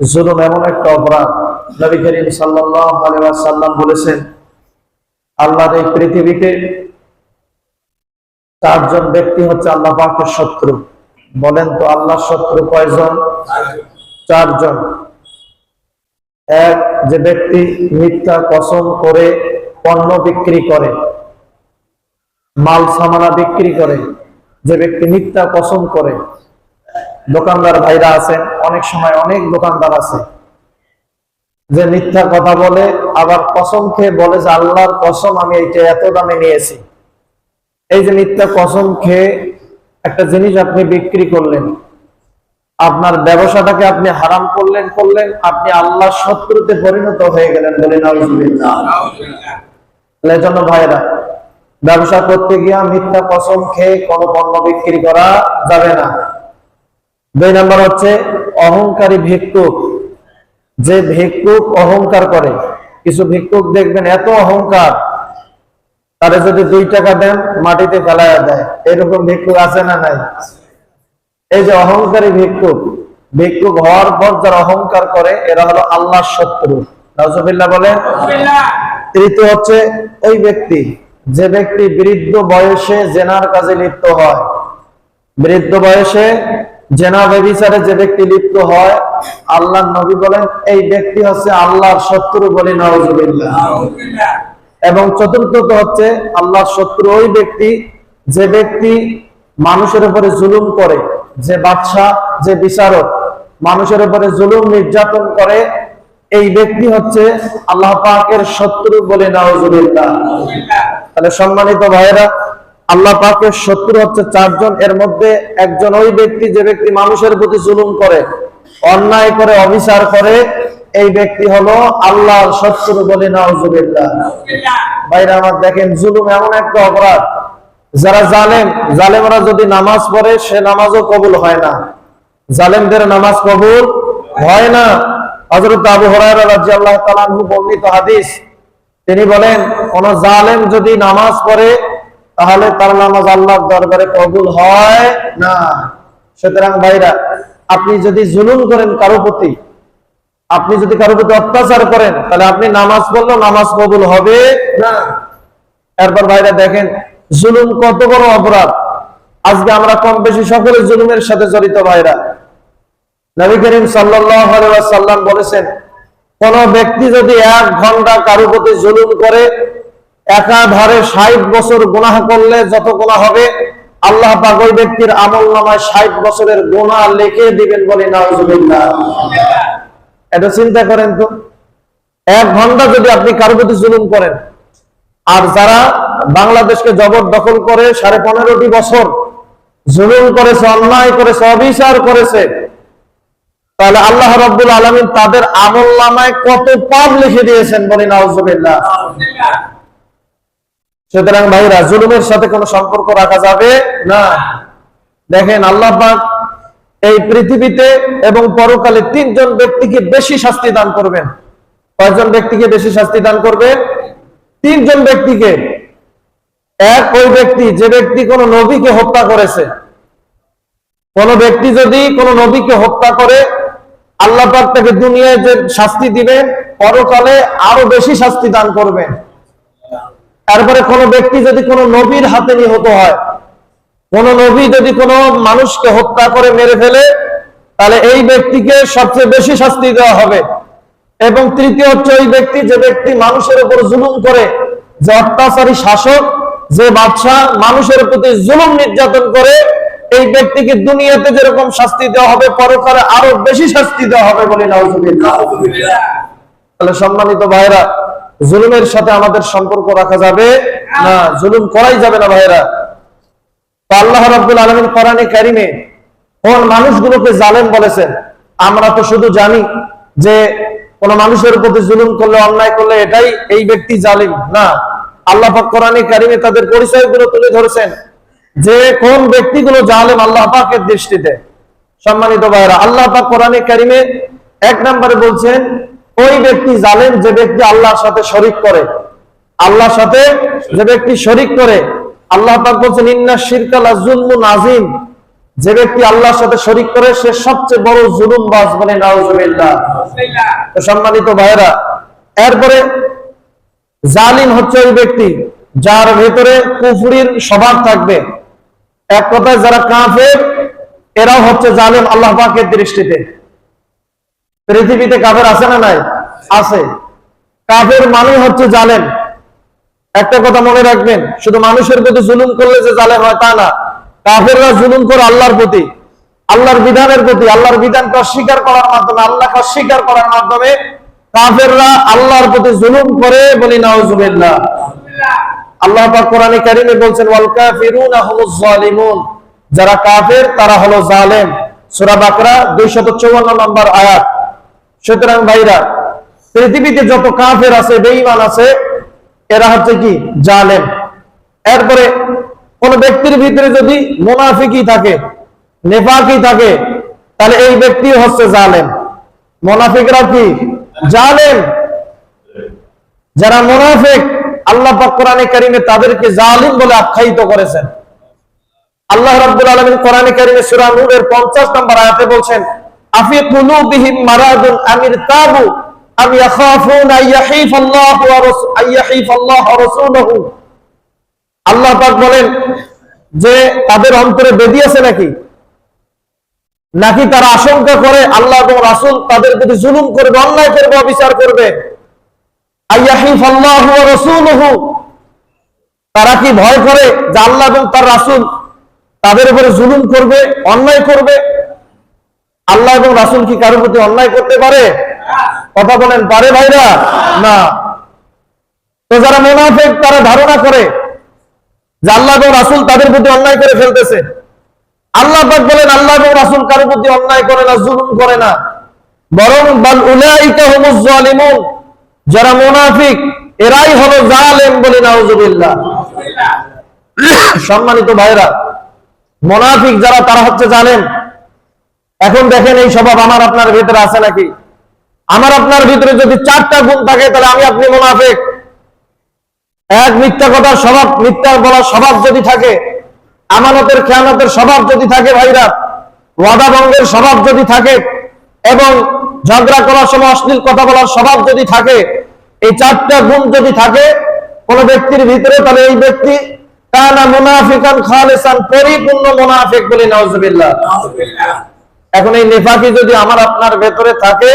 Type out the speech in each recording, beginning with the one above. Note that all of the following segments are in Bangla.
জুলুম এমন একটা অপরাধ। নবী করিম ওয়াসাল্লাম বলেছেন, আল্লাহর এই পৃথিবীতে চারজন ব্যক্তি হচ্ছে আল্লাহ পাকের শত্রু। বলেন তো আল্লাহর শত্রু কয়জন? চারজন। এক, যে ব্যক্তি মিথ্যা কসম করে পণ্য বিক্রি করে, মাল সামানা বিক্রি করে, যে ব্যক্তি মিথ্যা কসম করে দোকানদার ভাইরা আছেন অনেক সময় অনেক দোকানদার আছে। যে মিথ্যা কথা বলে, আবার কসম খেয়ে বলে যে আল্লাহর কসম আমি এইটা এত দামে নিয়েছি। এই যে মিথ্যা কসম খেয়ে একটা জিনিস আপনি বিক্রি করলেন, আপনার ব্যবসাটাকে আপনি হারাম করলেন করলেন, আপনি আল্লাহর শত্রুতে পরিণত হয়ে গেলেন বলে জন্য ভাইরা ব্যবসা করতে গিয়া মিথ্যা কসম খেয়ে কোনো পণ্য বিক্রি করা যাবে না। দুই নম্বর হচ্ছে অহংকারী ভিক্ষুক। যে ভিক্ষুক অহংকার করে কিছু ভিক্ষুক দেখবেন এত অহংকার তারে যদি দুই টাকা দেন মাটিতে ফেলাইয়া দেয়। এরকম ভিক্ষুক আছে না নাই? এই যে অহংকারী ভিক্ষুক ভিক্ষুক হওয়ার পর যারা অহংকার করে এরা হলো আল্লাহর শত্রু। নজবিল্লা বলে? তৃতীয় হচ্ছে ওই ব্যক্তি যে ব্যক্তি বৃদ্ধ বয়সে জেনার কাজে লিপ্ত হয়। বৃদ্ধ বয়সে নজবিল্লা মানুষের উপরে জুলুম করে, যে বাদশা যে বিচারক মানুষের উপরে জুলুম নির্যাতন করে, এই ব্যক্তি হচ্ছে আল্লাহ পাকের শত্রু বলে নাউজুবিল্লাহ। তাহলে সম্মানিত ভাইয়েরা আল্লাহ পাকের শত্রু হচ্ছে চারজন, এর মধ্যে একজন ওই ব্যক্তি যে ব্যক্তি মানুষের প্রতি জুলুম করে, অন্যায় করে, অবিচার করে, এই ব্যক্তি হলো আল্লাহর শত্রু বলে নাউজুবিল্লাহ। ভাইরা আমার দেখেন, জুলুম এমন একটা অপরাধ। যারা জালেম, জালেমরা যদি নামাজ পড়ে, সে নামাজও কবুল হয় না। জালেমদের নামাজ কবুল হয় না। হযরত আবু আনহু বর্ণিত হাদিস। তিনি বলেন, কোন জালেম যদি নামাজ পড়ে তাহলে তার নামাজ আল্লাহর দরবারে কবুল হয় না। সুতরাং ভাইরা, আপনি যদি জুলুম করেন কারও প্রতি, আপনি যদি কারও প্রতি অত্যাচার করেন, তাহলে আপনি নামাজ পড়লেও নামাজ কবুল হবে না। এরপর ভাইরা দেখেন, জুলুম কত বড় অপরাধ। আজকে আমরা কম বেশি সকলে জুলুমের সাথে জড়িত ভাইরা। নবী করিম সাল্লাম বলেছেন, কোন ব্যক্তি যদি এক ঘণ্টা কারও প্রতি জুলুম করে একাধারে ষাট বছর গুনাহ করলে যত গুনাহ হবে, আল্লাহ ওই ব্যক্তির আমল নামায় ষাট বছরের গুনাহ লিখে দিবেন বলে নাউজুবিল্লাহ। এটা চিন্তা করেন তো? এক ঘণ্টা যদি আপনি কারও প্রতি জুলুম করেন, আর যারা বাংলাদেশকে জবরদখল করে সাড়ে পনেরোটি বছর জুলুম করেছে, অন্যায় করেছে, অবিচার করেছে, তাহলে আল্লাহ রব্বুল আলমিন তাদের আমল নামায় কত পাপ লিখে দিয়েছেন বলি নাউজুবিল্লাহ। সুতরাং ভাইরা, জুলুমের সাথে কোনো সম্পর্ক রাখা যাবে না। দেখেন, আল্লাহ এই পৃথিবীতে এবং পরকালে তিনজন ব্যক্তিকে বেশি শাস্তি দান করবেন। কয়জন ব্যক্তিকে বেশি শাস্তি দান করবে? তিনজন ব্যক্তিকে। এক, ওই ব্যক্তি, যে ব্যক্তি কোন নবীকে হত্যা করেছে। কোন ব্যক্তি যদি কোন নবীকে হত্যা করে, আল্লাহ তাকে দুনিয়ায় যে শাস্তি দিবেন, পরকালে আরও বেশি শাস্তি দান করবেন। তারপরে কোন ব্যক্তি যদি কোন নবীর হাতে নিহত হয়, কোন নবী যদি কোনো মানুষকে হত্যা করে মেরে ফেলে, তাহলে এই ব্যক্তিকে সবচেয়ে বেশি শাস্তি দেওয়া হবে। এবং তৃতীয় হচ্ছে ওই ব্যক্তি যে ব্যক্তি মানুষের উপর জুলুম করে, যে অত্যাচারী শাসক, যে বাদশাহ মানুষের প্রতি জুলুম নির্যাতন করে, এই ব্যক্তিকে দুনিয়াতে যেরকম শাস্তি দেওয়া হবে, পরকালে আরও বেশি শাস্তি দেওয়া হবে বলে নাউজুবিল্লাহ। তাহলে সম্মানিত ভাইরা জুলুমের সাথে আমাদের সম্পর্ক রাখা যাবে না, জুলুম করাই যাবে না ভাইরা আল্লাহ রাব্বুল আলামিন কোরআনে কারিমে কোন মানুষগুলোকে জালেম বলেছেন? আমরা তো শুধু জানি যে কোন মানুষের প্রতি জুলুম করলে, অন্যায় করলে এটাই এই ব্যক্তি জালিম। না, আল্লাহ কোরআনে কারিমে তাদের পরিচয়গুলো তুলে ধরেছেন যে কোন ব্যক্তিগুলো জালেম আল্লাহ পাকের দৃষ্টিতে। সম্মানিত ভাইরা আল্লাহ পাক কোরআনে কারিমে এক নম্বরে বলছেন ওই ব্যক্তি জালেম, যে ব্যক্তি আল্লাহর সাথে শরিক করে। আল্লাহর সাথে যে ব্যক্তি শরিক করে। আল্লাহ পাক বলছেন, ইন্না শিরকালা জুলমুন আজিম যে ব্যক্তি আল্লাহর সাথে শরিক করে, সে সবচেয়ে বড় জুলুম বাস বলে নাউজুবিল্লাহ। সম্মানিত ভাইরা এরপরে জালিম হচ্ছে ওই ব্যক্তি যার ভেতরে কুফরির স্বভাব থাকবে। এক কথায় যারা কাফের, এরাও হচ্ছে জালিম আল্লাহ পাকের দৃষ্টিতে। পৃথিবীতে কাফের আছে না নাই? আছে। কাফের মানে হচ্ছে জালেম। একটা কথা মনে রাখবেন, শুধু মানুষের প্রতি জুলুম করলে যে জালেম হয় তা না। কাফেররা জুলুম করে আল্লাহর প্রতি, আল্লাহর বিধানের প্রতি, আল্লাহর বিধানকে অস্বীকার করার মাধ্যমে, আল্লাহকে অস্বীকার করার মাধ্যমে কাফেররা আল্লাহর প্রতি জুলুম করে বলি নাউজুবিল্লাহ। আল্লাহ পাক কোরআনে কারিমে বলছেন, ওয়াল কাফিরুনা হুমুজ জালিমুন। যারা কাফের, তারা হলো জালেম। সূরা বাকরা 254 নম্বর আয়াত। সুতরাং ভাইরা, পৃথিবীতে যত কাফের আছে, বেঈমান আছে, এরা হচ্ছে কি? জালেম। এরপরে কোন ব্যক্তির ভিতরে যদি মুনাফিকই থাকে নেফাকি থাকে, তাহলে এই ব্যক্তি হচ্ছে জালেম। মুনাফিকরা কি? জালেম। যারা মুনাফিক, আল্লাহ কোরআনে কারিমে তাদেরকে জালিম বলে আখ্যায়িত করেছেন। আল্লাহ রাব্বুল আলামিন কোরআনে কারিমে সূরা নূরের 50 নম্বর আয়াতে বলছেন আফি কুলুবিহিম মারাদুন আমির তাবু, আম ইয়াখাফুন আইয়াহিফ আল্লাহ আইয়াহিফ আল্লাহ রাসূলুহু। আল্লাহ পাক বলেন যে তাদের অন্তরে বেদি আছে নাকি? নাকি তারা আশঙ্কা করে আল্লাহ এবং রাসূল তাদের প্রতি জুলুম করবে, অন্যায় করবে, অবিচার করবে? আইয়াহিফ আল্লাহ রাসূলুহু। তারা কি ভয় করে যে আল্লাহ এবং তার রাসূল তাদের উপরে জুলুম করবে, অন্যায় করবে আল্লাহ এবং রাসূল কি কারোর প্রতি অন্যায় করতে পারে? কথা বলেন, পারে ভাইরা? না। তো যারা মুনাফিক, তারা ধারণা করে যে আল্লাহ এবং রাসূল তাদের প্রতি অন্যায় করে ফেলতেছে। আল্লাহ পাক বলেন, আল্লাহ এবং রাসূল কারোর প্রতি অন্যায় করে না, জুলুম করে না। বরং বাল উলাইকা হুমুজ জালিমুন। যারা মুনাফিক, এরাই হলো জালেম বলে নাউজুবিল্লাহ। সম্মানিত ভাইরা, মোনাফিক যারা, তারা হচ্ছে জালেম। এখন দেখেন এই স্বভাব আমার আপনার ভিতরে আছে নাকি? আমার আপনার ভিতরে যদি চারটা গুণ থাকে, তাহলে আমি আপনি মুনাফিক। এক মিথ্যা কথার স্বভাব মিথ্যা বলার স্বভাব যদি থাকে, আমানতের খেয়ানতের স্বভাব যদি থাকে ভাইরা, ওয়াদা ভঙ্গের স্বভাব যদি থাকে, এবং ঝগড়া করার সময় অশ্লীল কথা বলার স্বভাব যদি থাকে, এই চারটা গুণ যদি থাকে, কোন ব্যক্তির ভিতরে, তাহলে এই ব্যক্তি কানা মুনাফিকান খালেসান, পরিপূর্ণ মুনাফিক বলে নাউজুবিল্লাহ। এখন এই নেফাকি যদি আমার আপনার ভেতরে থাকে,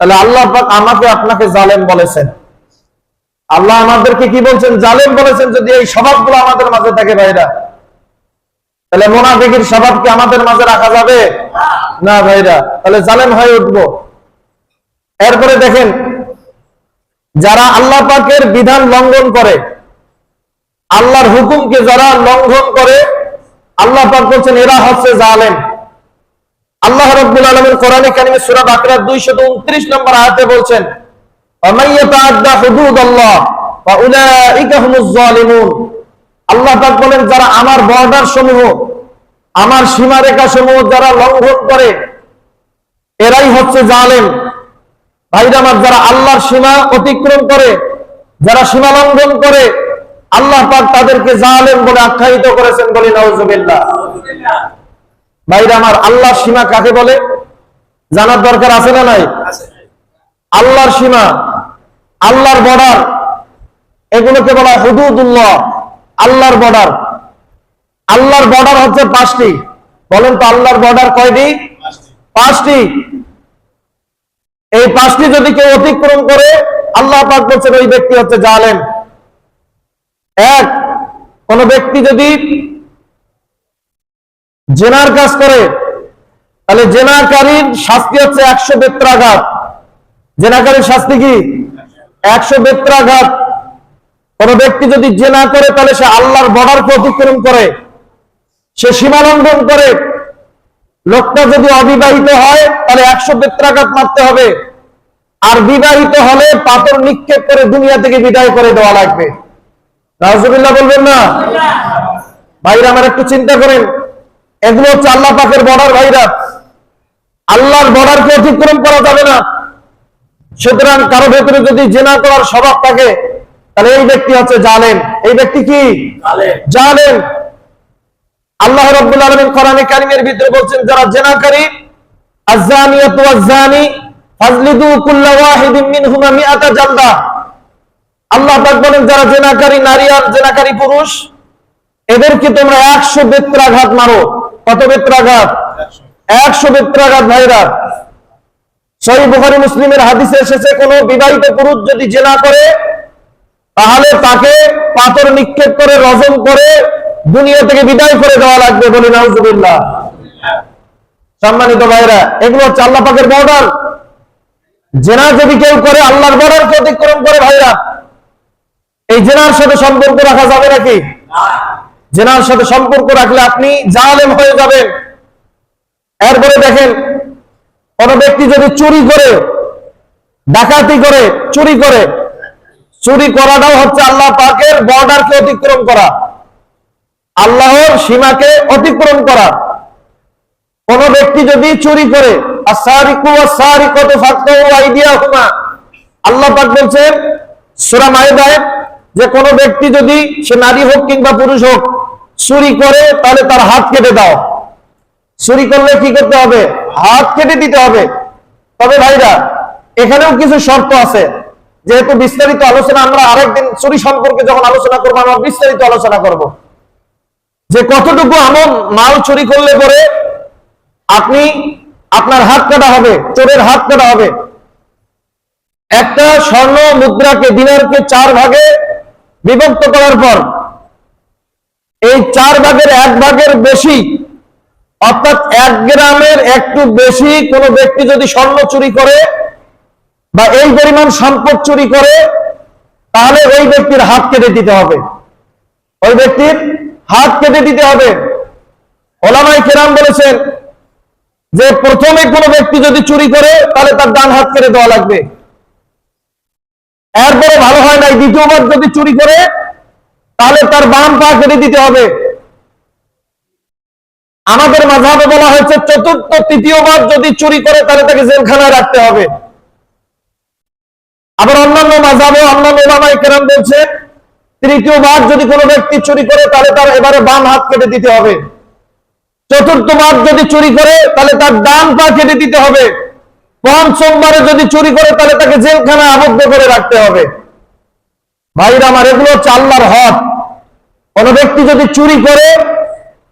তাহলে আল্লাহ আমাকে আপনাকে জালেম বলেছেন। আল্লাহ আমাদেরকে কি বলছেন? জালেম বলেছেন যদি এই স্বভাবগুলো আমাদের মাঝে থাকে ভাইরা। তাহলে মোনাফিকের স্বভাব কি আমাদের মাঝে রাখা যাবে? না ভাইরা, তাহলে জালেম হয়ে উঠবো। এরপরে দেখেন, যারা আল্লাহ পাকের বিধান লঙ্ঘন করে, আল্লাহর হুকুমকে যারা লঙ্ঘন করে, আল্লাহ পাক বলছেন, এরা হচ্ছে জালেম। আল্লাহ রব্বুল আলমের কোরআন কানিমে সুরা বাকরার দুইশত উনত্রিশ নম্বর আয়াতে বলছেন আল্লাহ পাক বলেন, যারা আমার বর্ডার সমূহ, আমার সীমারেখা সমূহ যারা লঙ্ঘন করে, এরাই হচ্ছে জালেম। ভাইরা আমার, যারা আল্লাহর সীমা অতিক্রম করে, যারা সীমা লঙ্ঘন করে, আল্লাহ পাক তাদেরকে জালেম বলে আখ্যায়িত করেছেন বলে নওয়াজ ভাইরা আমার আল্লাহর সীমা কাকে বলে? জানার দরকার আছে না নাই? আল্লাহর সীমা আল্লাহর বর্ডার এগুলোকে বলা হয় হুদুদুল্লাহ আল্লাহর বর্ডার আল্লাহর বর্ডার হচ্ছে পাঁচটি। বলেন তো আল্লাহর বর্ডার কয়টি? পাঁচটি। এই পাঁচটি যদি কেউ অতিক্রম করে আল্লাহ পাক বলছেন ওই ব্যক্তি হচ্ছে জালেম। এক কোন ব্যক্তি যদি জেনার কাজ করে, তাহলে জেনাকারীর শাস্তি হচ্ছে একশো বেত্রাঘাত জেনাকারীর শাস্তি কি? একশো বেত্রাঘাত কোন ব্যক্তি যদি জেনা করে, তাহলে সে আল্লাহর বর্ডারকে অতিক্রম করে, সে সীমালঙ্ঘন করে। লোকটা যদি অবিবাহিত হয়, তাহলে একশো বেত্রাঘাত মারতে হবে। আর বিবাহিত হলে পাথর নিক্ষেপ করে দুনিয়া থেকে বিদায় করে দেওয়া লাগবে। রাজুবিল্লাহ বলবেন না? ভাইরা আমার একটু চিন্তা করেন। এগুলো হচ্ছে আল্লাহ পাকের বর্ডার ভাইরা আল্লাহর বর্ডারকে অতিক্রম করা যাবে না। সুতরাং কারও ভেতরে যদি জেনা করার স্বভাব থাকে তাহলে এই ব্যক্তি হচ্ছে জালেম। এই ব্যক্তি কি? জালেম। আল্লাহ রাব্বুল আলামিন কোরআনে কারিমের ভিতরে বলছেন যারা জেনাকারী আযানিয়াতু ওয়াযানি ফাজলিদু কুল্লা ওয়াহিদিন মিনহুমা মিআতা জালদা আল্লাহ পাক বলেন যারা জেনাকারী নারী আর জেনাকারী পুরুষ এদেরকে তোমরা একশো বেত্রাঘাত মারো। কত বেত্রাঘাত? একশো বেত্রাঘাত ভাইরা সহি বুখারী মুসলিমের হাদিসে এসেছে, কোন বিবাহিত পুরুষ যদি জেনা করে, তাহলে তাকে পাথর নিক্ষেপ করে রজম করে, দুনিয়া থেকে বিদায় করে দেওয়া লাগবে বলে নাউজুবিল্লাহ। সম্মানিত ভাইরা এগুলো হচ্ছে আল্লাহ পাকের বর্ডার। জেনা যদি কেউ করে, আল্লাহর বর্ডারকে অতিক্রম করে ভাইরা। এই জেনার সাথে সম্পর্ক রাখা যাবে নাকি? জেনার সাথে সম্পর্ক রাখলে আপনি জালেম হয়ে যাবেন। এরপরে দেখেন, কোন ব্যক্তি যদি চুরি করে, ডাকাতি করে, চুরি করে, চুরি করাটাও হচ্ছে আল্লাহ পাকের বর্ডারকে অতিক্রম করা, আল্লাহর সীমাকে অতিক্রম করা। কোন ব্যক্তি যদি চুরি করে আল্লাহ পাক বলছেন, সূরা মাইদায় যে কোন ব্যক্তি যদি সে নারী হোক কিংবা পুরুষ হোক চুরি করে, তাহলে তার হাত কেটে দাও। চুরি করলে কি করতে হবে? হাত কেটে দিতে হবে। তবে ভাইরা, এখানেও কিছু শর্ত আছে। যেহেতু বিস্তারিত আলোচনা, আমরা আরেকদিন চুরি সম্পর্কে যখন আলোচনা করব, আমরা বিস্তারিত আলোচনা করব। যে কতটুকু আমন মাল চুরি করলে পরে আপনি আপনার হাত কাটা হবে, চোরের হাত কাটা হবে। একটা স্বর্ণ মুদ্রাকে, দিনারকে চার ভাগে বিভক্ত করার পর এই চার ভাগের এক ভাগের বেশি, অর্থাৎ এক গ্রামের একটু বেশি কোনো ব্যক্তি যদি স্বর্ণ চুরি করে বা এই পরিমাণ সম্পদ চুরি করে, তাহলে ওই ব্যক্তির হাত কেটে দিতে হবে। ওই ব্যক্তির হাত কেটে দিতে হবে। ওলামাই কেরাম বলেছেন যে প্রথমে কোনো ব্যক্তি যদি চুরি করে, তাহলে তার ডান হাত কেটে দেওয়া লাগবে। এরপরে ভালো হয় নাই, দ্বিতীয়বার যদি চুরি করে তাহলে তার বাম পা কেটে দিতে হবে। আমাদের মাঝাবে বলা হয়েছে, চতুর্থ, তৃতীয়বার যদি চুরি করে, তাহলে তাকে জেলখানায় রাখতে হবে। আবার অন্যান্য মাঝাবে অন্যান্য ওলামাই কেরাম বলছে, তৃতীয়বার যদি কোনো ব্যক্তি চুরি করে, তাহলে তার এবারে বাম হাত কেটে দিতে হবে। চতুর্থবার যদি চুরি করে, তাহলে তার ডান পা কেটে দিতে হবে। পঞ্চমবারে যদি চুরি করে, তাহলে তাকে জেলখানায় আবদ্ধ করে রাখতে হবে। ভাইরা আমার, এগুলো হচ্ছে আল্লাহর হক। কোন ব্যক্তি যদি চুরি করে,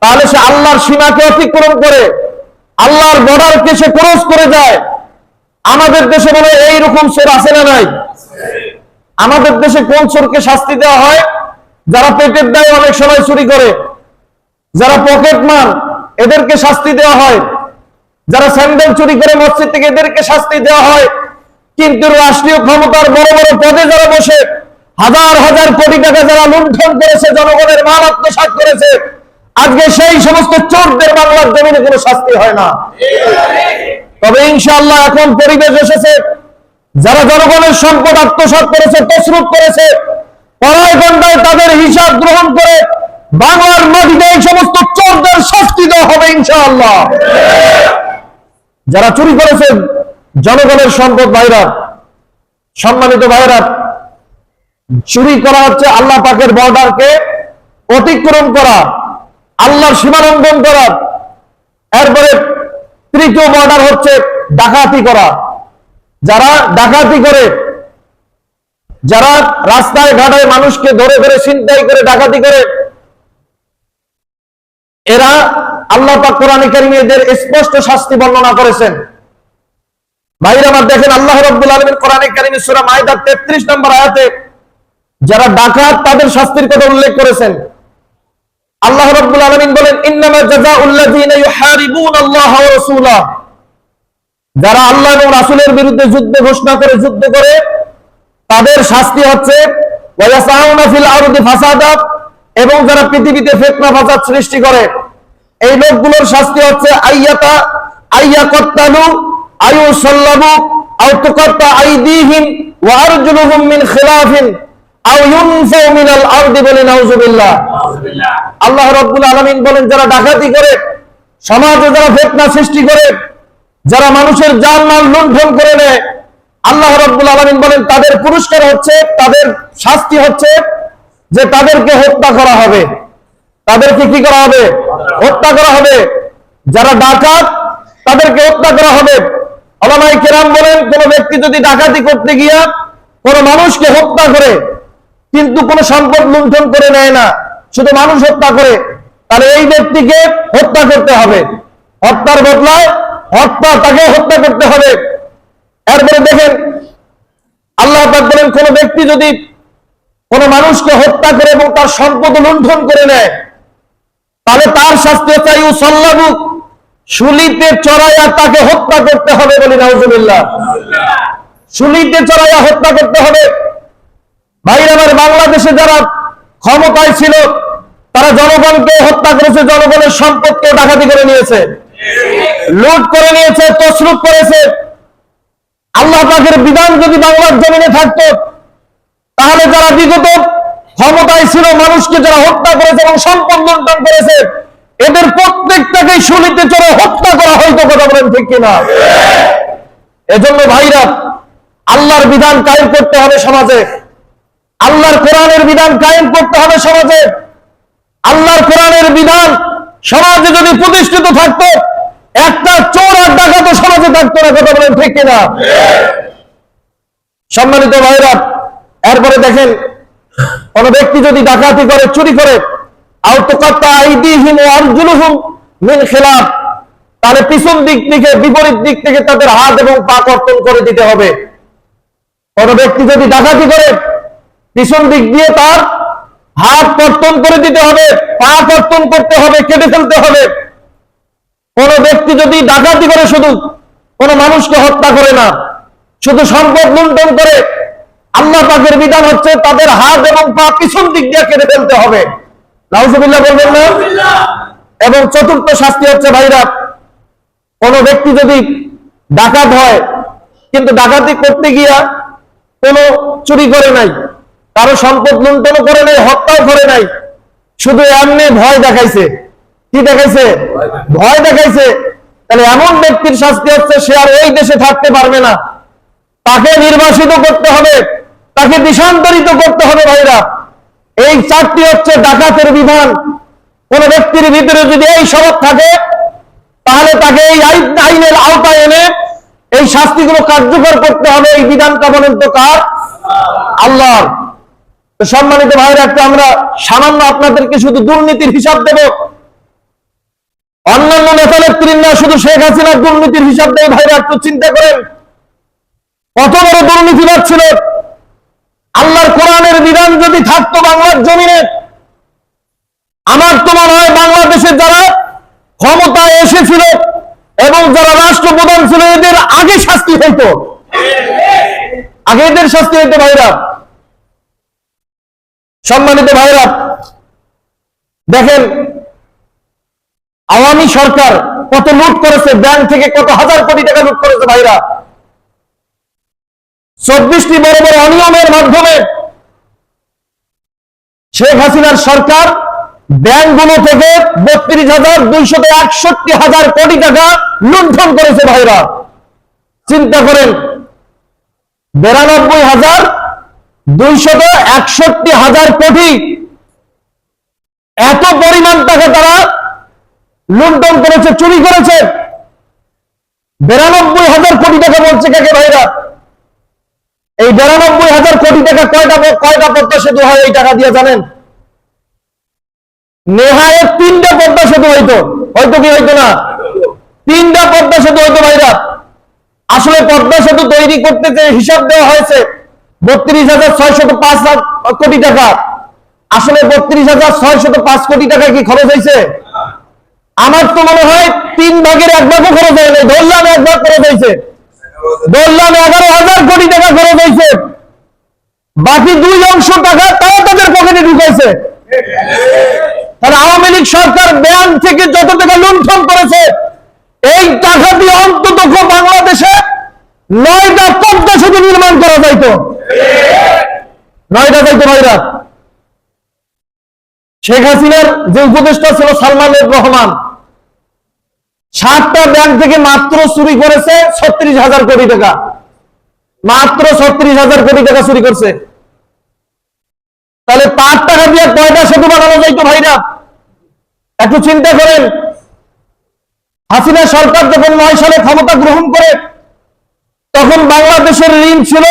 তাহলে সে আল্লাহর সীমাকে অতিক্রম করে, আল্লাহর বর্ডারকে সে ক্রস করে যায় আমাদের দেশে বলে এইরকম চোর আছে না নাই? আমাদের দেশে কোন চোরকে শাস্তি দেওয়া হয়? যারা পেটের দায় অনেক সময় চুরি করে, যারা পকেট মার, এদেরকে শাস্তি দেওয়া হয়। যারা স্যান্ডেল চুরি করে মসজিদ থেকে, এদেরকে শাস্তি দেওয়া হয়। কিন্তু রাষ্ট্রীয় ক্ষমতার বড় বড় পদে যারা বসে হাজার হাজার কোটি টাকা যারা লুণ্ঠন করেছে, জনগণের মাল আত্মসাত করেছে, আজকে সেই সমস্ত চোরদের বাংলার জমিনে কোনো শাস্তি হয় না। তবে ইনশাআল্লাহ এখন পরিবেশ এসেছে, যারা জনগণের সম্পদ আত্মসাত করেছে, তসরুপ করেছে, পড়ায় ঘন্টায় তাদের হিসাব গ্রহণ করে বাংলার মাটিতে এই সমস্ত চোরদের শাস্তি দেওয়া হবে ইনশাআল্লাহ। যারা চুরি করেছে, জনগণের সম্পদ ভাইরা, সম্মানিত ভাইরা চুরি করা হচ্ছে আল্লাহ পাকের বর্ডারকে, অতিক্রম করা, আল্লাহর সীমালঙ্ঘন করা। এরপরে তৃতীয় বর্ডার হচ্ছে ডাকাতি করা। যারা ডাকাতি করে, যারা রাস্তায় ঘাটায় মানুষকে ধরে ধরে চিন্তাই করে ডাকাতি করে, এরা আল্লাহ পাক কোরআন কারিমে এদের স্পষ্ট শাস্তি বর্ণনা করেছেন। ভাইরা আমার দেখেন, আল্লাহ রাব্বুল আলামিন কোরআন কারিমে সূরা মাইদা 33 নম্বর আয়াতে যারা ডাকাত, তাদের শাস্তির কথা উল্লেখ করেছেন। আল্লাহ রাব্বুল আলামিন বলেন, ইন্নামা জাযাউল লাযিনা ইউহারিবুন আল্লাহ ওয়া রাসূলা যারা আল্লাহ এবং রাসূলের বিরুদ্ধে যুদ্ধ ঘোষণা করে যুদ্ধ করে, তাদের শাস্তি হচ্ছে ওয়া ইয়াসাউনা ফিল আরদি ফাসাদা, এবং যারা পৃথিবীতে ফিতনা ফাসাদ সৃষ্টি করে, এই লোকগুলোর শাস্তি হচ্ছে, আইয়াতা আইয়া কত্তালু আয়ু সাল্লাবু আও তুকাত্তা আইদিহিম ওয়া আরজুলুহুম মিন খিলাফিন। আল্লাহ রাব্বুল আলামিন বলেন যারা ডাকাতি করে সমাজে যারা ফিতনা সৃষ্টি করে যারা মানুষের জানমাল লুণ্ঠন করে নেয় আল্লাহ রাব্বুল আলামিন বলেন তাদের পুরস্কার হচ্ছে তাদের শাস্তি হচ্ছে যে তাদেরকে হত্যা করা হবে। তাদেরকে কি করা হবে? হত্যা করা হবে। যারা ডাকাত তাদেরকে হত্যা করা হবে। আলামাই কেরাম বলেন কোন ব্যক্তি যদি ডাকাতি করতে গিয়া কোন মানুষকে হত্যা করে কিন্তু কোন সম্পদ লুণ্ঠন করে নেয় না। শুধু মানুষ হত্যা করে তাহলে এই ব্যক্তিকে হত্যা করতে হবে। হত্যার বদলায় হত্যা তাকে হত্যা করতে হবে। এরপরে দেখেন আল্লাহ বলেন কোন ব্যক্তি যদি কোন মানুষকে হত্যা করে এবং তার সম্পদ লুণ্ঠন করে নেয় তাহলে তার শাস্তি হচ্ছে ইউসাল্লাবু শুলিতে চড়াইয়া তাকে হত্যা করতে হবে বলি নাউজুবিল্লাহ। শুলিতে চড়াইয়া হত্যা করতে হবে। ভাইরা আমার বাংলাদেশে যারা ক্ষমতায় ছিল, তারা জনগণকে হত্যা করেছে, জনগণের সম্পদকে ডাকাতি করে নিয়েছে। লুট করে নিয়েছে, তসরুপ করেছে। আল্লাহ পাকের বিধান যদি বাংলার জমিনে থাকতো, তাহলে যারা বিগত ক্ষমতায় ছিল, মানুষকে যারা হত্যা করেছে এবং সম্পদ লুণ্ঠন করেছে, এদের প্রত্যেকটাকে শুলিতে চড়ে হত্যা করা হয়তো কথা বলেন ঠিক কিনা? এজন্য ভাইরা, আল্লাহর বিধান কায়েম করতে হবে সমাজে। আল্লাহর কোরআনের বিধান কায়েম করতে হবে সমাজে। আল্লাহর কোরআনের বিধান সমাজে যদি প্রতিষ্ঠিত থাকতো, একটা চোর আর ডাকাত সমাজে থাকতো না, কথা বলেন ঠিক কিনা? সম্মানিত ভাইরা, এরপরে দেখেন, কোন ব্যক্তি যদি ডাকাতি করে, চুরি করে তাহলে পিছন দিক থেকে, বিপরীত দিক থেকে তাদের হাত এবং পা কর্তন করে দিতে হবে। কোন ব্যক্তি যদি ডাকাতি করে পিছন দিক দিয়ে তার হাত কর্তন করে দিতে হবে, পা কর্তন করতে হবে, কেটে ফেলতে হবে। কোন ব্যক্তি যদি ডাকাতি করে শুধু, কোন মানুষকে হত্যা করে না, শুধু সম্পদ লুণ্ঠন করে, আল্লাহ পাকের বিধান হচ্ছে তাদের হাত এবং পা পিছন দিক দিয়ে কেটে ফেলতে হবে। নাউজুবিল্লাহ বলবেন না? এবং চতুর্থ শাস্তি হচ্ছে ভাইরা, কোন ব্যক্তি যদি ডাকাত হয়, কিন্তু ডাকাতি করতে গিয়া কোন চুরি করে নাই কারও সম্পদ লুণ্ঠন করে নাই হত্যাও করে নাই, শুধু এমনি ভয় দেখাইছে। কি দেখাইছে? ভয় দেখাইছে। তাহলে এমন ব্যক্তির শাস্তি হচ্ছে, সে আর ওই দেশে থাকতে পারবে না। তাকে নির্বাসিত করতে হবে, তাকে দেশান্তরিত করতে হবে ভাইরা। এই চারটি হচ্ছে ডাকাতের বিধান। কোন ব্যক্তির ভিতরে যদি এই স্বভাব থাকে, তাহলে তাকে এই আইন- আইনের আওতায় এনে এই শাস্তিগুলো কার্যকর করতে হবে। এই বিধান কামনের তো কার? আল্লাহর। তো সম্মানিত ভাইরা একটা আমরা সামান্য আপনাদেরকে শুধু দুর্নীতির হিসাব দেব। অন্যান্য নেতা নেত্রীরা শুধু শেখ হাসিনার দুর্নীতির হিসাব দেয় ভাইরা, একটু চিন্তা করেন। কত বড় দুর্নীতিবাদ ছিল। আল্লাহর কোরআনের বিধান যদি থাকতো বাংলার জমিনে, আমার তো মনে হয় বাংলাদেশের যারা ক্ষমতায় এসেছিল এবং যারা রাষ্ট্রপ্রধান ছিল, এদের আগে শাস্তি হইতো। আগে এদের শাস্তি হইতো ভাইরা। সম্মানিত ভাইরা দেখেন, আওয়ামী সরকার কত লুট করেছে ব্যাংক থেকে কত হাজার কোটি টাকা লুট করেছে ভাইরা। চব্বিশটি বড় বড় অনিয়মের মাধ্যমে শেখ হাসিনার সরকার ব্যাংকগুলো থেকে বত্রিশ হাজার দুইশত একষট্টি হাজার কোটি টাকা লুণ্ঠন করেছে ভাইরা। চিন্তা করেন, বিরানব্বই হাজার দুইশত হাজার কোটি। এত পরিমাণ টাকা তারা করেছে, চুরি করেছে। বিরানব্বই হাজার কোটি টাকা বলছে কাকে ভাইরা? এই বিরানব্বই হাজার কোটি টাকা কয়টা কয়টা পদ্মা সেতু হয় এই টাকা দিয়ে জানেন? নেহায় তিনটা পদ্মা সেতু হইতো হয়তো কি হইতো না? তিনটা পদ্মা সেতু হইতো ভাইরা। আসলে পদ্মা সেতু তৈরি করতে যে হিসাব দেওয়া হয়েছে বত্রিশ হাজার ছয়শত পাঁচ কোটি টাকা। আসলে বত্রিশ হাজার ছয়শত পাঁচ কোটি টাকা কি খরচ হয়েছে? আমার তো মনে হয় তিন ভাগের এক ভাগও খরচ হয় নাই ধরলাম এক ভাগ খরচ হয়েছে। ধরলাম এগারো হাজার কোটি টাকা খরচ হয়েছে। বাকি দুই অংশ টাকা তারা তাদের পকেটে ঢুকাইছে। তাহলে আওয়ামী লীগ সরকার ব্যাংক থেকে যত টাকা লুণ্ঠন করেছে, এই টাকা দিয়ে অন্তত বাংলাদেশে নয়টা পদ্মা সেতু নির্মাণ করা যাইতো। নয়টা যাইতো ভাইরা শেখ হাসিনার যে উপদেষ্টা ছিল সালমানের রহমান, সাতটা ব্যাংক থেকে মাত্র চুরি করেছে ছত্রিশ হাজার কোটি টাকা। মাত্র ছত্রিশ হাজার কোটি টাকা চুরি করছে। তাহলে তার টাকা দিয়ে কয়টা সেতু বানানো যাইতো ভাইরা? একটু চিন্তা করেন। হাসিনা সরকার যখন নয় সালে ক্ষমতা গ্রহণ করে, তখন বাংলাদেশের ঋণ ছিল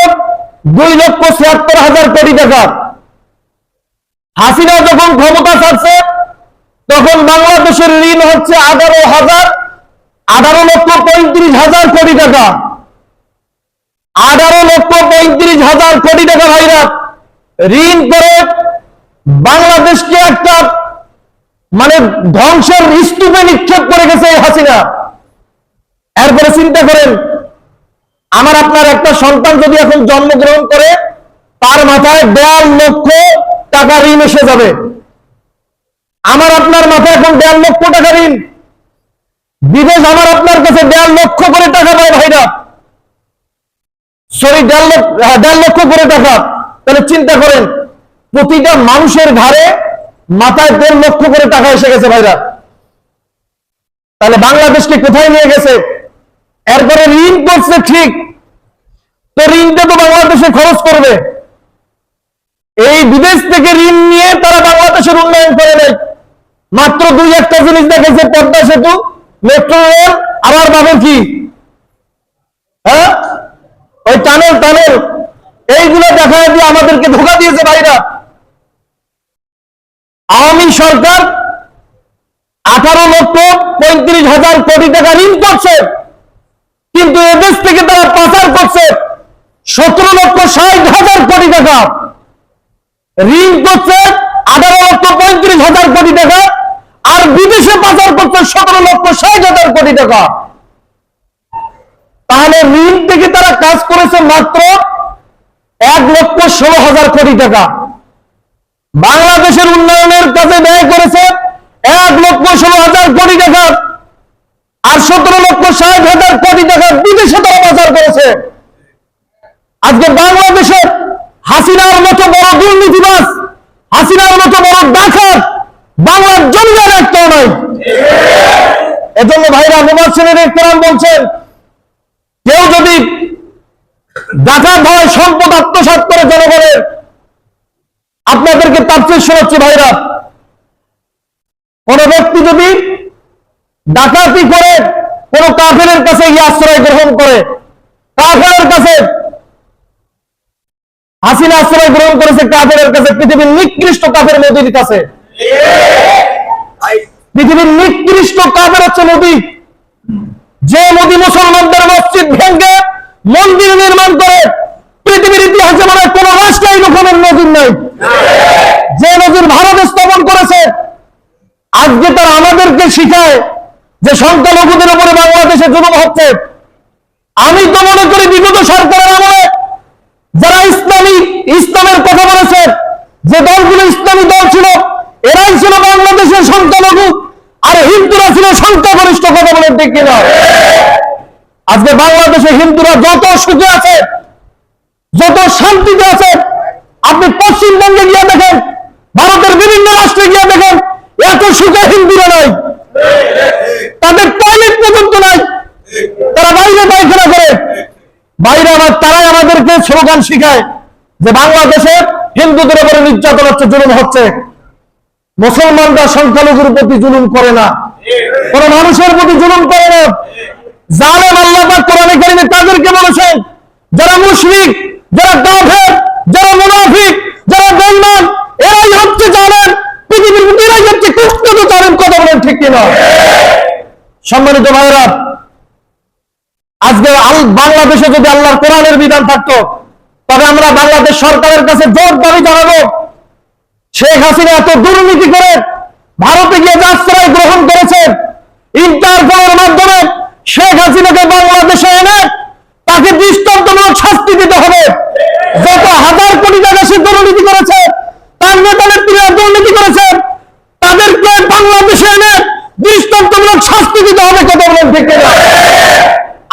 দুই লক্ষ ছিয়াত্তর হাজার কোটি টাকা। হাসিনা যখন ক্ষমতা ছাড়ছে, তখন বাংলাদেশের ঋণ হচ্ছে আঠারো হাজার আঠারো লক্ষ পঁয়ত্রিশ হাজার কোটি টাকা। আঠারো লক্ষ পঁয়ত্রিশ হাজার কোটি টাকা ভাইরা, ঋণ করে বাংলাদেশকে একটা মানে ধ্বংসের স্তূপে নিক্ষেপ করে গেছে হাসিনা। এরপরে চিন্তা করেন আমার আপনার একটা সন্তান যদি এখন জন্মগ্রহণ করে তার মাথায় দেড় লক্ষ টাকা ঋণ এসে যাবে। আমার আপনার মাথায় এখন দেড় লক্ষ টাকা ঋণ। বিদেশ আমার আপনার কাছে দেড় লক্ষ করে টাকা পায় ভাইরা। সরি দেড় লক্ষ হ্যাঁ, দেড় লক্ষ করে টাকা। তাহলে চিন্তা করেন প্রতিটা মানুষের ঘাড়ে মাথায় দেড় লক্ষ করে টাকা এসে গেছে ভাইরা। তাহলে বাংলাদেশকে কোথায় নিয়ে গেছে? এরপরে ঋণ করছে ঠিক। তো ঋণটা তো বাংলাদেশে খরচ করবে। এই বিদেশ থেকে ঋণ নিয়ে তারা বাংলাদেশের উন্নয়ন করে নেয় মাত্র দুই একটা জিনিস দেখেছে, পদ্মা সেতু মেট্রো রেল আবার ভাবেন কি? হ্যাঁ? ওই টানেল টানেল। এইগুলো দেখা দিয়ে আমাদেরকে ধোকা দিয়েছে ভাইরা। আওয়ামী সরকার আঠারো লক্ষ পঁয়ত্রিশ হাজার কোটি টাকা ঋণ করছে। কিন্তু এদেশ থেকে তারা পাচার করছে। সতেরো লক্ষ ষাট হাজার কোটি টাকা। ঋণ করছে আঠারো লক্ষ পঁয়ত্রিশ হাজার কোটি টাকা। আর বিদেশে পাচার করছে সতেরো লক্ষ ষাট হাজার কোটি টাকা। তাহলে ঋণ থেকে তারা কাজ করেছে মাত্র এক লক্ষ ষোলো হাজার কোটি টাকা। বাংলাদেশের উন্নয়নের কাজে ব্যয় করেছে এক লক্ষ ষোলো হাজার কোটি টাকা। আর সতেরো লক্ষ ষাট হাজার কোটি টাকা বিদেশে তারা পাচার করেছে। আজকে বাংলাদেশের হাসিনার মতো বড় দুর্নীতিবাস হাসিনার মতো বড় ডাকাত বাংলার জমিদার একটাও নাই এজন্য ভাইরা মুবাসিনের কোরআন বলছেন, কেউ যদি ডাকাত হয়, সম্পদ আত্মসাৎ করে জনগণের, আপনাদেরকে চেয়ে শোনাচ্ছি ভাইরা। কোন ব্যক্তি যদি ডাকাতি করে, কোন কাফেরের কাছে গিয়ে আশ্রয় গ্রহণ করে, কাফেরের কাছে হাসিনা আশ্রয় গ্রহণ করেছে কাফেরের কাছে, পৃথিবীর নিকৃষ্ট কাফের নদীর কাছে পৃথিবীর নিকৃষ্ট কাফের হচ্ছে নদী যে নদী মুসলমানদের মসজিদ ভেঙ্গে মন্দির নির্মাণ করে, পৃথিবীর ইতিহাসে মানে কোন রাষ্ট্রে এই রকমের নদীর নাই। যে নদীর ভারত স্থাপন করেছে, আজকে তারা আমাদেরকে শিখায় যে সংখ্যালঘুদের উপরে বাংলাদেশে জুলুম হচ্ছে। আমি তো মনে করি বিগত সরকারের আমলে যারা ইসলামী, ইসলামের কথা বলেছে যে দলগুলো ইসলামী দল ছিল, এরাই ছিল বাংলাদেশের সংখ্যালঘু, আর হিন্দুরা ছিল সংখ্যাগরিষ্ঠ কথা বলে ঠিক কিনা। আজকে বাংলাদেশে হিন্দুরা যত সুখে আছে, যত শান্তিতে আছে, আপনি পশ্চিমবঙ্গে গিয়ে দেখেন, ভারতের বিভিন্ন রাষ্ট্রে গিয়ে দেখেন, এত সুখে হিন্দুরা নাই। তাদের টয়লেট পর্যন্ত নাই। তারা বাইরে পায়খানা করে। বাইরে আমার তারাই আমাদেরকে স্লোগান শিখায় যে বাংলাদেশে হিন্দুদের উপরে নির্যাতন হচ্ছে, জুলুম হচ্ছে। মুসলমানরা সংখ্যালঘুর প্রতি জুলুম করে না। কোন মানুষের প্রতি জুলুম করে না। জালেম আল্লাহ কোরআনে কারিমে তাদেরকে বলেছেন, যারা মুশরিক, যারা কাফের যারা মুনাফিক, যারা বেঈমান, এরাই হচ্ছে জালেম। পৃথিবীর এরাই হচ্ছে কুখ্যাত জালেম। কথা বলেন ঠিক কিনা? সম্মানিত ভাইরা আজকে বাংলাদেশে যদি আল্লাহর কোরআনের বিধান থাকতো, তবে আমরা বাংলাদেশ সরকারের কাছে জোর দাবি জানাব, শেখ হাসিনা এত দুর্নীতি করে ভারতে গিয়ে আশ্রয় গ্রহণ করেছে ইন্টারপোলের মাধ্যমে শেখ হাসিনাকে বাংলাদেশে এনে তাকে দৃষ্টান্তমূলক শাস্তি দিতে হবে যত হাজার কোটি টাকা সে দুর্নীতি করেছে তার নেতা নেত্রীরা দুর্নীতি করেছে তাদেরকে বাংলাদেশে এনে দৃষ্টান্তমূলক শাস্তি দিতে হবে কথা বলেন ঠিক কিনা?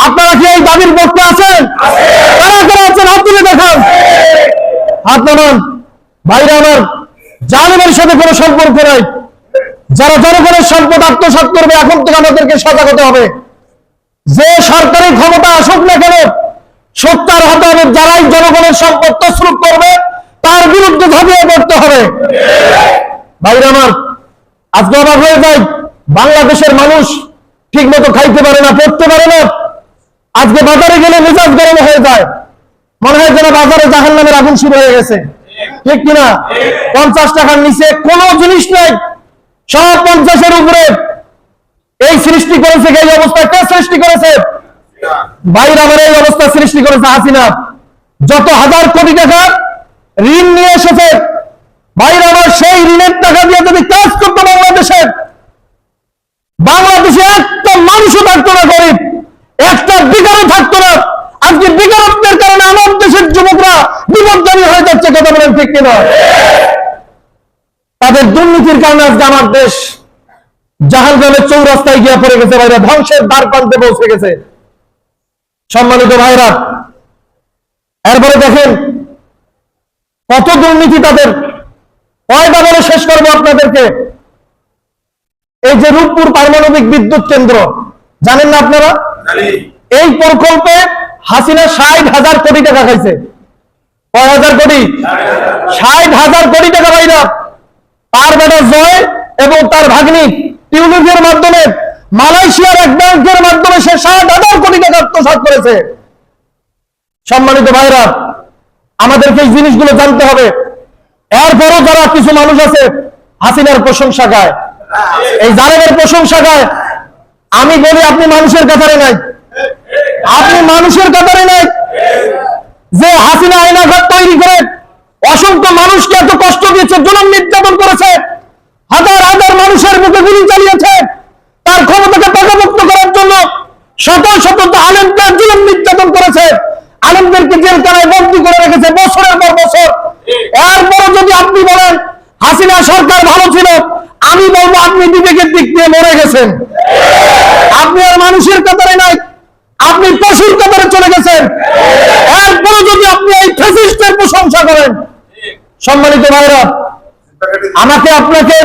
আপনারা কি এই দাবির পক্ষে আছেন কারা কারা আছেন হাত তুলে দেখান হাত নামান ভাইরা আমার, জালিমের সাথে কোনো সম্পর্ক নাই। যারা জনগণের সম্পদ আত্মসাৎ করবে, এখন থেকে আমাদেরকে সজাগ হতে হবে। যে সরকারি ক্ষমতা আসুক না কেন সত্যার হতে হবে যারাই জনগণের সম্পদ তসরুপ করবে, তার বিরুদ্ধে ঝাঁপিয়ে পড়তে হবে। ভাইরা আমার, আজকে অবাক হয়ে যায় বাংলাদেশের মানুষ ঠিক মতো খাইতে পারে না, পড়তে পারে না। আজকে বাজারে গেলে মেজাজ গরম হয়ে যায়। মনে হয় যেন বাজারে জাহান নামের আগুন শুরু হয়ে গেছে। ঠিক কিনা? পঞ্চাশ টাকার নিচে কোনো জিনিস নাই। সব পঞ্চাশের উপরে। এই সৃষ্টি করেছে এই অবস্থা কে সৃষ্টি করেছে? বাইরে আবার এই অবস্থা সৃষ্টি করেছে হাসিনা। যত হাজার কোটি টাকা ঋণ নিয়ে এসেছে, বাইরে আবার সেই ঋণের টাকা দিয়ে যদি কাজ করতো বাংলাদেশের বাংলাদেশে একটা মানুষও থাকতো না গরিব, একটা বিকারও থাকতো না। আজকে বেকারত্বের কারণে আমার দেশের যুবকরা বিপদগামী হয়ে যাচ্ছে কথা বলেন ঠিক কিনা? তাদের দুর্নীতির কারণে আজকে আমার দেশ জাহাঙ্গীরের চৌরাস্তায় গিয়ে পড়ে গেছে ভাইরা ধ্বংসের দ্বার প্রান্তে পৌঁছে গেছে। সম্মানিত ভাইরা এরপরে দেখেন কত দুর্নীতি তাদের। কয়টা বলে শেষ করব আপনাদেরকে? এই যে রূপপুর পারমাণবিক বিদ্যুৎ কেন্দ্র জানেন না আপনারা? এই প্রকল্পে হাসিনা ষাট হাজার কোটি টাকা খাইছে। কয় হাজার কোটি? ষাট হাজার কোটি টাকা বাইরা তার বেটা জয় এবং তার ভাগ্নি টিউলিপের মাধ্যমে, মালয়েশিয়ার এক ব্যাংকের মাধ্যমে সে ষাট হাজার কোটি টাকা আত্মসাৎ করেছে। সম্মানিত ভাইরা, আমাদেরকে এই জিনিসগুলো জানতে হবে। এরপরও যারা কিছু মানুষ আছে, হাসিনার প্রশংসা গায় এই জালেমের প্রশংসা গায় আমি বলি আপনি মানুষের কাতারে নাই। আপনি মানুষের কাতারে নাই যে হাসিনা আইনাঘাত তৈরি করে অসংখ্য মানুষকে এত কষ্ট দিয়েছে, জুলুম নির্যাতন করেছে, হাজার হাজার মানুষের মুখে গুলি চালিয়েছে, তার ক্ষমতাকে পাকামুক্ত করার জন্য শত শত আলেমকে জুলুম নির্যাতন করেছে। আলেমদেরকে জেলখানায় বন্দী করে রেখেছে বছরের পর বছর। এরপরও যদি আপনি বলেন, হাসিনা সরকার ভালো ছিল, আমি বলব আপনি বিবেকের দিক দিয়ে মরে গেছেন। আপনি আর মানুষের কাতারে নাই আপনি পশুর কাতারে চলে গেছেন। এরপরও যদি আপনি এই ফেসিস্টের প্রশংসা করেন, সম্মানিত ভাইরা, আমাকে আপনাকে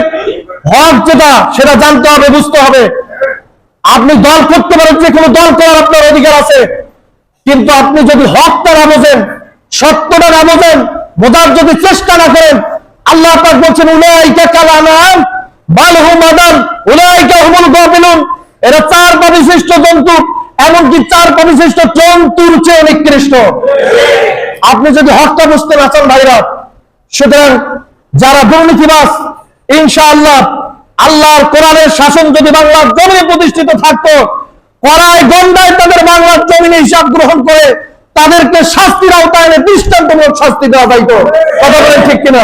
হক যেটা, সেটা জানতে হবে, বুঝতে হবে। আপনি দল করতে পারেন, যে কোনো দল করার আপনার অধিকার আছে। কিন্তু আপনি যদি হকটা না বোঝেন, সত্যটা না বোঝেন, বোঝার যদি চেষ্টা না করেন, আল্লাহ পাক বলছেন, উলাইকা কালানাম বাল হুম আদাম উলাইকা হুমুল গাফিলুন। এরা চার পা বিশিষ্ট জন্তু এমনকি চার পা বিশিষ্ট জন্তুর চেয়ে নিকৃষ্ট আপনি যদি হকটা বুঝতে না চান ভাইরা, সুতরাং যারা দুর্নীতিবাস ইনশাআল্লাহ আল্লাহর কোরআনের শাসন যদি বাংলার জমিনে প্রতিষ্ঠিত থাকতো করায় গন্ডায় তাদের বাংলার জমিনে হিসাব গ্রহণ করে তাদেরকে শাস্তির আওতায় এনে দৃষ্টান্তমূলক শাস্তি দেওয়া যাইতো। কথা বলেন ঠিক কিনা?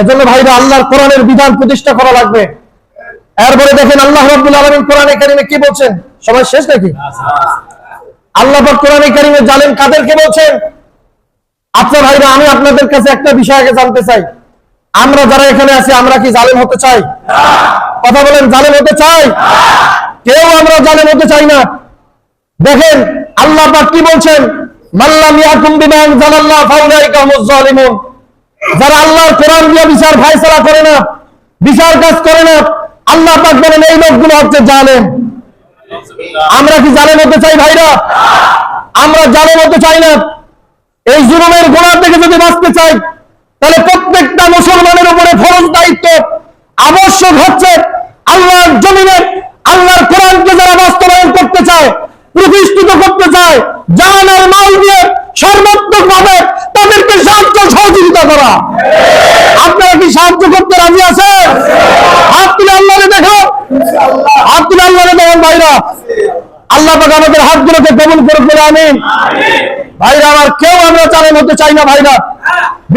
এজন্য ভাইরা, আল্লাহর কোরআনের বিধান প্রতিষ্ঠা করা লাগবে। এরপরে দেখেন আল্লাহ রাব্বুল আলামিন কোরআনে কারিমে কি বলছেন? সময় শেষ নাকি? আল্লাহ পাক কোরআনে কারিমে জানেন কাদেরকে বলছেন? আচ্ছা ভাইরা, আমি আপনাদের কাছে একটা বিষয় আগে জানতে চাই। আমরা যারা এখানে আছি, আমরা কি জালেম হতে চাই? কথা বলেন, জালেম হতে চাই? কেউ আমরা জালেম হতে চাই না। দেখেন, আল্লাহ পাক কি বলছেন? মাল্লাম ইয়াকুম বিমা আনজালাল্লাহ ফাউলাইকা হুমুজ জালিমুন। যারা আল্লাহর কোরআন দিয়ে বিচার ফায়সালা করে না, বিচার কাজ করে না আল্লাহ পাক বলেন, এই লোকগুলো হচ্ছে জালেম। আমরা কি জালেম হতে চাই ভাইরা? আমরা জালেম হতে চাই না। এই জুলুমের গোড়া থেকে যদি বাঁচতে চাই, তাহলে প্রত্যেকটা মুসলমানের উপরে ফরজ দায়িত্ব আবশ্যক হচ্ছে আল্লাহর জমিনের আল্লাহর কোরআনকে যারা বাস্তবায়ন করতে চায়, প্রতিষ্ঠিত করতে চায়, জান আর মাল দিয়ে সর্বাত্মক ভাবে তাদেরকে সাহায্য সহযোগিতা করা। আপনারা কি সাহায্য করতে রাজি আছেন হাত তুলে আল্লাহরে দেখো হাত তুলে আল্লাহরে দেখেন ভাইরা। আল্লাহ পাক আমাদের হাতগুলোকে কবুল করে করে আমিন। ভাইরা, আমার কেউ আমরা চালান হতে চাই না, ভাইরা।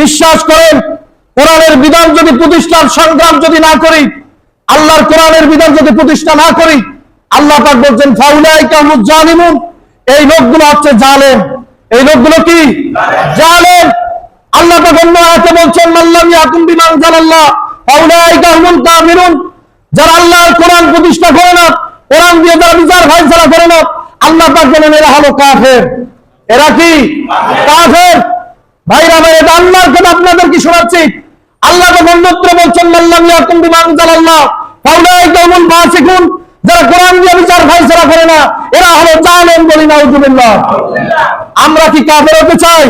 বিশ্বাস করেন, কোরআনের বিধান যদি প্রতিষ্ঠার সংগ্রাম যদি না করি, আল্লাহর কোরআনের বিধান যদি প্রতিষ্ঠা না করি, আল্লাহ পাক বলছেন, ফাউলাইকা হুমুজ জালিমুন। এই লোকগুলো হচ্ছে জালেম। এই লোকগুলো কি? জালেম। আল্লাহ পাক অন্য আয়াতে বলছেন, মাল্লাম ইয়াকুম বিমা আনজালাল্লাহ, ফাউলাইকা হুমুল কাফিরুন। যারা আল্লাহর কোরআন প্রতিষ্ঠা করে না, কোরআন দিয়ে যারা বিচার ফাইসালা করে না, আল্লাহ পাক বলেন, এরা হলো কাফের। এরা কি? কাফের। ভাইরা ভাই এটা আল্লাহর কথা আপনাদের কি শোনাচ্ছি। আল্লাহ তো অন্যত্র বলছেন, মাল্লাম ইয়াকুম বিমা আনজালাল্লাহ। ফাউলাইকা ফাসিকুন যারা কোরআন দিয়ে বিচার ফাইসালা করে না, এরা হলো জালেম বলি নাউজুবিল্লাহ। আমরা কি কাফের হতে চাই?